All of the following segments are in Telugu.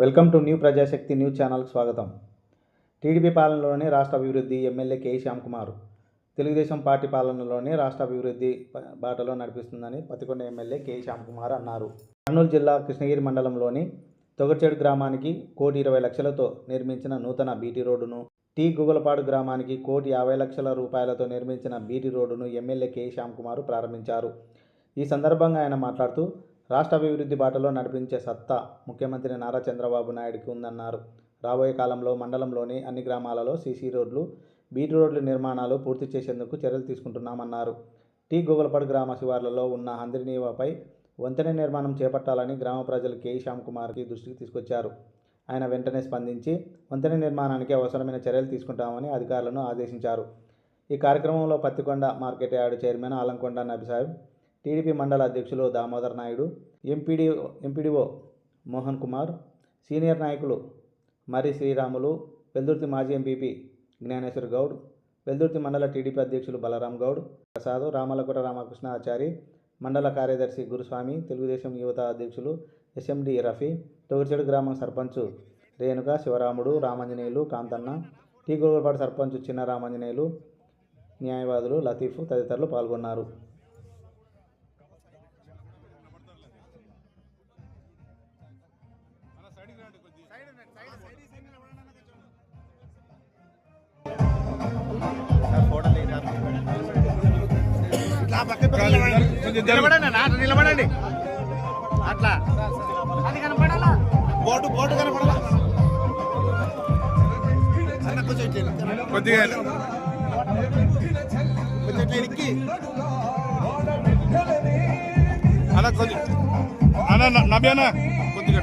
Welcome to new Prajasakti news ఛానల్కి స్వాగతం. టీడీపీ పాలనలోని రాష్ట్ర అభివృద్ధి MLA K. Shyam Kumar. Telugu Desam party పాలనలోనే రాష్ట్ర అభివృద్ధి బాటలో నడిపిస్తుందని పతికొండ ఎమ్మెల్యే కె. శ్యామ్ కుమార్ అన్నారు. కర్నూలు జిల్లా కృష్ణగిరి మండలంలోని తొగర్చేడు గ్రామానికి కోటి ఇరవై లక్షలతో నిర్మించిన నూతన బీటీ రోడ్డును టీ గుగలపాడు గ్రామానికి కోటి యాభై లక్షల రూపాయలతో నిర్మించిన బీటీ రోడ్డును ఎమ్మెల్యే కె. శ్యామ్ కుమార్ ప్రారంభించారు. ఈ సందర్భంగా ఆయన మాట్లాడుతూ రాష్ట్ర అభివృద్ధి బాటలో నడిపించే సత్తా ముఖ్యమంత్రి నారా చంద్రబాబు నాయుడుకి ఉందన్నారు. రాబోయే కాలంలో మండలంలోని అన్ని గ్రామాలలో సీసీ రోడ్లు బీటీ రోడ్ల నిర్మాణాలు పూర్తి చేసేందుకు చర్యలు తీసుకుంటున్నామన్నారు. టీ గోగులపాడు గ్రామ శివార్లలో ఉన్న హంద్రినీవపై వంతెన నిర్మాణం చేపట్టాలని గ్రామ ప్రజలు కె. శ్యామ్ కుమార్కి దృష్టికి తీసుకొచ్చారు. ఆయన వెంటనే స్పందించి వంతెన నిర్మాణానికి అవసరమైన చర్యలు తీసుకుంటామని అధికారులను ఆదేశించారు. ఈ కార్యక్రమంలో Pattikonda market yard chairman Alamkonda Nabisaheb TDP మండల అధ్యక్షులు Damodar Naidu MPD MPDO Mohan Kumar senior నాయకులు మరి శ్రీరాములు వెల్దుర్తి మాజీ ఎంపీపీ జ్ఞానేశ్వర్ గౌడ్ వెల్దుర్తి మండల టీడీపీ అధ్యక్షులు బలరాం గౌడ్ ప్రసాద్ రామలకుట రామకృష్ణ ఆచారి మండల కార్యదర్శి గురుస్వామి తెలుగుదేశం యువత అధ్యక్షులు ఎస్ఎండి రఫీ తొగిరిచెడు గ్రామం సర్పంచ్ రేణుక శివరాముడు రామాంజనేయులు కాంతన్న టీ గోగులపాడు సర్పంచ్ చిన్న రామాంజనేయులు న్యాయవాదులు లతీఫ్ తదితరులు పాల్గొన్నారు. నిలబడండి. అట్లా. నిలబడండి అట్లా అది కనపడాలా బోటు బోటు కనపడాలా. కొద్దిగా అన్న కొద్ది అన్న నవ్యానా కొద్దిగా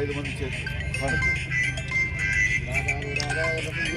ఐదు మంది చేసి.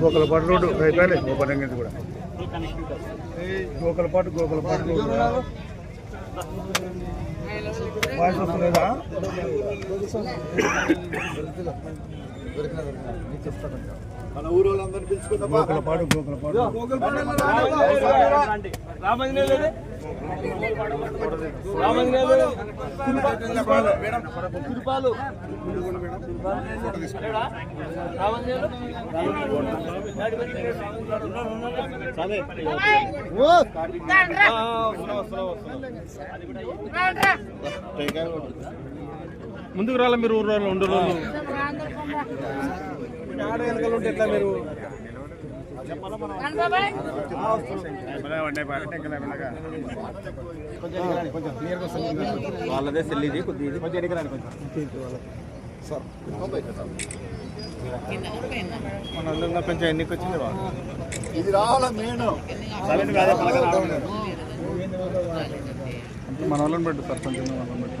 గోకల పాటు రోడ్డు అయిపోయాలి గోకల రంగేది కూడా. గోకల పాటు గోకల పాటు వాయిస్ వస్తుందా మన ఊరు వాళ్ళందరినీ ముందుకు రాలే మీరు ఊరు ఉండు రోజు వాళ్ళదే సెల్ ఇది కొద్దిగా ఇది కొంచెం. ఎడికి రాండి కొంచెం కొంచెం ఎన్నికి వచ్చింది ఇది రావాలా మెయిన్? మన వాళ్ళని పెట్టు సార్ కొంచెం మన వాళ్ళని పెట్టు.